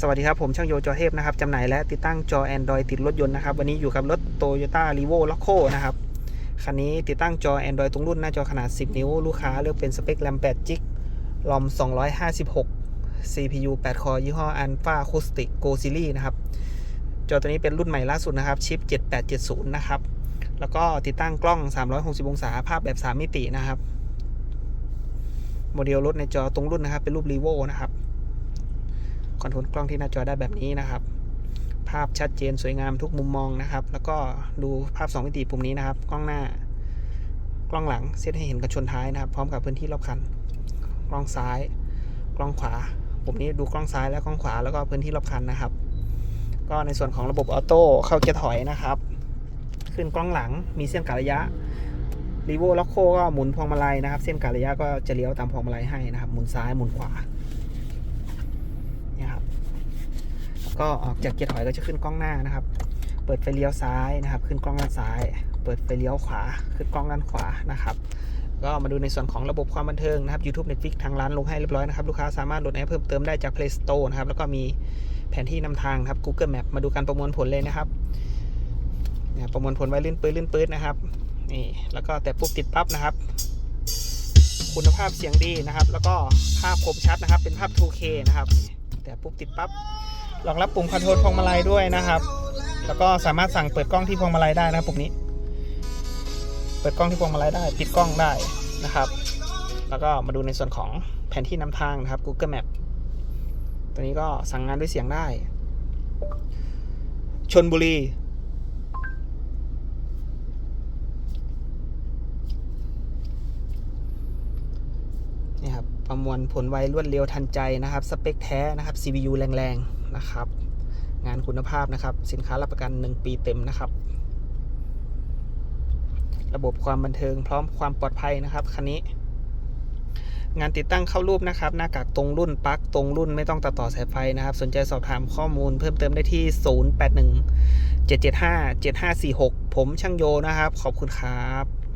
สวัสดีครับ ผมช่างโยจอเทพนะครับจำหน่ายและติดตั้งจอ Android ติดรถยนต์นะครับ วันนี้อยู่กับรถ Toyota r e v o l o c o นะครับ คันนี้ติดตั้งจอ Android ตรงรุ่นหน้าจอขนาด 10 นิ้ว ลูกค้าเลือกเป็นสเปค RAM 8 g b รอม256 CPU 8 คอยี่ห้อ Alpha Acoustic Go Series นะครับ จอตัวนี้เป็นรุ่นใหม่ล่าสุดนะครับชิป 7870 นะครับ แล้วก็ติดตั้งกล้อง 360 องศาภาพแบบ 3 มิตินะครับ โมเดลรถในจอตรงรุ่นนะครับเป็นรูป r e v o นะครับ คอนโทรลกล้องที่หน้าจอได้แบบนี้นะครับ ภาพชัดเจนสวยงามทุกมุมมองนะครับ แล้วก็ดูภาพ 2 มิติปุ่มนี้นะครับ กล้องหน้ากล้องหลังเซตให้เห็นกันชนท้ายนะครับ พร้อมกับพื้นที่รอบคัน กล้องซ้าย กล้องขวา ปุ่มนี้ดูกล้องซ้ายและกล้องขวาแล้วก็พื้นที่รอบคันนะครับ ก็ในส่วนของระบบออโต้เข้าเกียร์ถอยนะครับ ขึ้นกล้องหลังมีเส้นกะระยะรีโวล็อกโคก็หมุนพวงมาลัยนะครับ เส้นกะระยะก็จะเลี้ยวตามพวงมาลัยให้นะครับ หมุนซ้ายหมุนขวา เนี่ยครับ ก็ออกจากเกียร์ถอยก็จะขึ้นกล้องหน้านะครับ เปิดไฟเลี้ยวซ้ายนะครับ ขึ้นกล้องด้านซ้าย เปิดไฟเลี้ยวขวา ขึ้นกล้องด้านขวานะครับก็มาดูในส่วนของระบบความบันเทิงนะครับ YouTube Netflix ทางร้านลงให้เรียบร้อยนะครับ ลูกค้าสามารถโหลดแอปเพิ่มเติมได้จาก Play Store นะครับ แล้วก็มีแผนที่นำทางนะครับ Google Map มาดูการประมวลผลเลยนะครับเนี่ยประมวลผลไว้ลื่นปื้ดลื่นปื้ดนะครับนี่แล้วก็แต่ปุ๊บติดปั๊บนะครับ คุณภาพเสียงดีนะครับ แล้วก็ภาพคมชัดนะครับ เป็นภาพ 2K นะครับ แต่ปุ๊บติดปั๊บรองรับปุ่มคอนโทรลพวงมาลัยด้วยนะครับ แล้วก็สามารถสั่งเปิดกล้องที่พวงมาลัยได้นะครับปุ่มนี้ เปิดกล้องที่พวงมาลัยได้ ปิดกล้องได้นะครับ แล้วก็มาดูในส่วนของแผนที่นำทางนะครับ Google Map ตัวนี้ก็สั่งงานด้วยเสียงได้ชนบุรี นี่ครับประมวลผลไวรวดเร็วทันใจนะครับ สเปคแท้นะครับ CPU แรงๆนะครับ งานคุณภาพนะครับ สินค้ารับประกัน 1 ปีเต็มนะครับ ระบบความบันเทิงพร้อมความปลอดภัยนะครับคันนี้ งานติดตั้งเข้ารูปนะครับ หน้ากากตรงรุ่นปลั๊กตรงรุ่นไม่ต้องตัดต่อสายไฟนะครับ สนใจสอบถามข้อมูลเพิ่มเติมได้ที่ 081 775 7546 ผมช่างโยนะครับ ขอบคุณครับ